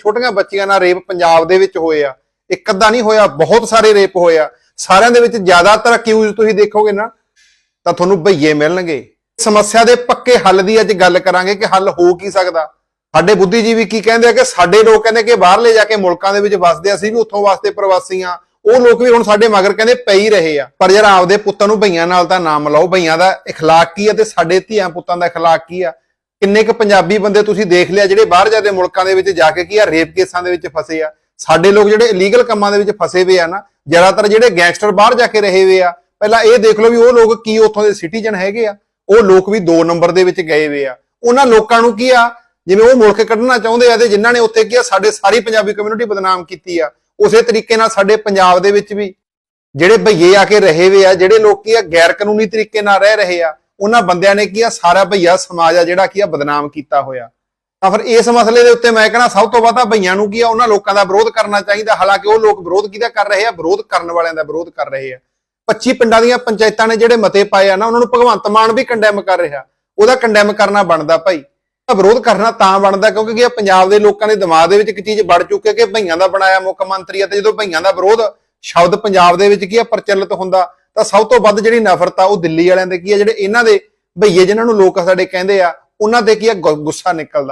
ਛੋਟੀਆਂ ਬੱਚੀਆਂ ਨਾਲ ਰੇਪ ਪੰਜਾਬ ਦੇ ਵਿੱਚ ਹੋਏ ਆ ਇੱਕ ਅੱਧਾ ਨਹੀਂ ਹੋਇਆ ਬਹੁਤ ਸਾਰੇ ਰੇਪ ਹੋਏ ਆ ਸਾਰਿਆਂ ਦੇ ਵਿੱਚ ਜ਼ਿਆਦਾਤਰ ਅਕਿਊਜ਼ ਤੁਸੀਂ ਦੇਖੋਗੇ ਨਾ ਤਾਂ ਤੁਹਾਨੂੰ ਭਈਏ ਮਿਲਣਗੇ ਸਮੱਸਿਆ ਦੇ ਪੱਕੇ ਹੱਲ ਦੀ ਅੱਜ ਗੱਲ ਕਰਾਂਗੇ ਕਿ ਹੱਲ ਹੋ ਕੀ ਸਕਦਾ ਸਾਡੇ ਬੁੱਧੀਜੀਵੀ ਕੀ ਕਹਿੰਦੇ ਆ ਕਿ ਸਾਡੇ ਲੋਕ ਕਹਿੰਦੇ ਕਿ ਬਾਹਰਲੇ ਜਾ ਕੇ ਮੁਲਕਾਂ ਦੇ ਵਿੱਚ ਵਸਦੇ ਆ, ਅਸੀਂ ਵੀ ਉੱਥੋਂ ਵਾਸਤੇ ਪ੍ਰਵਾਸੀ ਆ ਉਹ ਲੋਕ ਵੀ ਹੁਣ ਸਾਡੇ ਮਗਰ ਕਹਿੰਦੇ ਪਈ ਹੀ ਰਹੇ ਆ ਪਰ ਯਾਰ ਆਪਦੇ ਪੁੱਤਾਂ ਨੂੰ ਭਈਆਂ ਨਾਲ ਤਾਂ ਨਾ ਮਿਲਾਓ ਭਈਆਂ ਦਾ اخلاق ਕੀ ਆ ਤੇ ਸਾਡੇ ਧੀਆਂ ਪੁੱਤਾਂ ਦਾ اخلاق ਕੀ ਆ ਕਿੰਨੇ ਕੁ ਪੰਜਾਬੀ ਬੰਦੇ ਤੁਸੀਂ ਦੇਖ ਲਿਆ ਜਿਹੜੇ ਬਾਹਰ ਜਾਂਦੇ ਮੁਲਕਾਂ ਦੇ ਵਿੱਚ ਜਾ ਕੇ ਕੀ ਆ ਰੇਪ ਕੇਸਾਂ ਦੇ ਵਿੱਚ ਫਸੇ ਆ। ਸਾਡੇ ਲੋਕ ਜਿਹੜੇ ਇਲੀਗਲ ਕੰਮਾਂ ਦੇ ਵਿੱਚ ਫਸੇ ਹੋਏ ਆ ਨਾ, ਜ਼ਿਆਦਾਤਰ ਜਿਹੜੇ ਗੈਂਗਸਟਰ ਬਾਹਰ ਜਾ ਕੇ ਰਹੇ ਹੋਏ ਆ, ਪਹਿਲਾਂ ਇਹ ਦੇਖ ਲਓ ਵੀ ਉਹ ਲੋਕ ਕੀ ਉੱਥੋਂ ਦੇ ਸਿਟੀਜ਼ਨ ਹੈਗੇ ਆ। ਉਹ ਲੋਕ ਵੀ 2 ਨੰਬਰ ਦੇ ਵਿੱਚ ਗਏ ਹੋਏ ਆ। ਉਹਨਾਂ ਲੋਕਾਂ ਨੂੰ ਕੀ ਆ, ਜਿਵੇਂ ਉਹ ਮੁਲਕ ਕੱਢਣਾ ਚਾਹੁੰਦੇ ਆ ਤੇ ਜਿਨ੍ਹਾਂ ਨੇ ਉੱਥੇ ਕੀ ਆ, ਸਾਡੇ ਸਾਰੀ ਪੰਜਾਬੀ ਕਮਿਊਨਿਟੀ ਬਦਨਾਮ ਕੀਤੀ ਆ। ਉਸੇ ਤਰੀਕੇ ਨਾਲ ਸਾਡੇ ਪੰਜਾਬ ਦੇ ਵਿੱਚ ਵੀ ਜਿਹੜੇ ਭਈਏ ਆ ਕੇ ਰਹੇ ਹੋਏ ਆ, ਜਿਹੜੇ ਲੋਕ ਕੀ ਆ ਗੈਰ ਕਾਨੂੰਨੀ ਤਰੀਕੇ ਨਾਲ ਰਹਿ ਰਹੇ ਆ ਉਹਨਾਂ ਬੰਦਿਆਂ ਨੇ ਕੀ ਆ ਸਾਰਾ ਭਈਆ ਸਮਾਜ ਆ ਜਿਹੜਾ ਕੀ ਆ ਬਦਨਾਮ ਕੀਤਾ ਹੋਇਆ। ਤਾਂ ਫਿਰ ਇਸ ਮਸਲੇ ਦੇ ਉੱਤੇ ਮੈਂ ਕਹਿਣਾ, ਸਭ ਤੋਂ ਵੱਧ ਆ ਭਈਆਂ ਨੂੰ ਕੀ ਆ, ਉਹਨਾਂ ਲੋਕਾਂ ਦਾ ਵਿਰੋਧ ਕਰਨਾ ਚਾਹੀਦਾ। ਹਾਲਾਂਕਿ ਉਹ ਲੋਕ ਵਿਰੋਧ ਕਿਹਦਾ ਕਰ ਰਹੇ ਆ? ਵਿਰੋਧ ਕਰਨ ਵਾਲਿਆਂ ਦਾ ਵਿਰੋਧ ਕਰ ਰਹੇ ਆ। 25 ਪਿੰਡਾਂ ਦੀਆਂ ਪੰਚਾਇਤਾਂ ਨੇ ਜਿਹੜੇ ਮਤੇ ਪਾਏ ਆ ਨਾ, ਉਹਨਾਂ ਨੂੰ ਭਗਵੰਤ ਮਾਨ ਵੀ ਕੰਡੈਮ ਕਰ ਰਿਹਾ। ਉਹਦਾ ਕੰਡੈਮ ਕਰਨਾ ਬਣਦਾ ਭਾਈ। ਤਾਂ ਵਿਰੋਧ ਕਰਨਾ ਤਾਂ ਬਣਦਾ ਕਿਉਂਕਿ ਕੀ ਪੰਜਾਬ ਦੇ ਲੋਕਾਂ ਦੇ ਦਿਮਾਗ ਦੇ ਵਿੱਚ ਇੱਕ ਚੀਜ਼ ਵੜ ਚੁੱਕੀ ਹੈ ਕਿ ਭਈਆਂ ਦਾ ਬਣਾਇਆ ਮੁੱਖ ਮੰਤਰੀ ਆ ਤੇ ਜਦੋਂ ਭਈਆਂ ਦਾ ਵਿਰੋਧ ਸ਼ਬਦ ਪੰਜਾਬ ਦੇ ਵਿੱਚ ਕੀ ਆ, ਪ੍ਰਚਲਿਤ ਹੁੰਦਾ ਤਾਂ ਸਭ ਤੋਂ ਵੱਧ ਜਿਹੜੀ ਨਫ਼ਰਤ ਆ ਉਹ ਦਿੱਲੀ ਵਾਲਿਆਂ ਦੇ ਕੀ ਆ? ਜਿਹੜੇ ਇਹਨਾਂ ਦੇ ਭਈਏ ਜਿਨ੍ਹਾਂ ਨੂੰ ਲੋਕ ਸਾਡੇ ਕਹਿੰਦੇ ਆ, ਉਹਨਾਂ ਤੇ ਕੀ ਆ? ਗੁ- ਗੁੱਸਾ ਨਿਕਲਦਾ।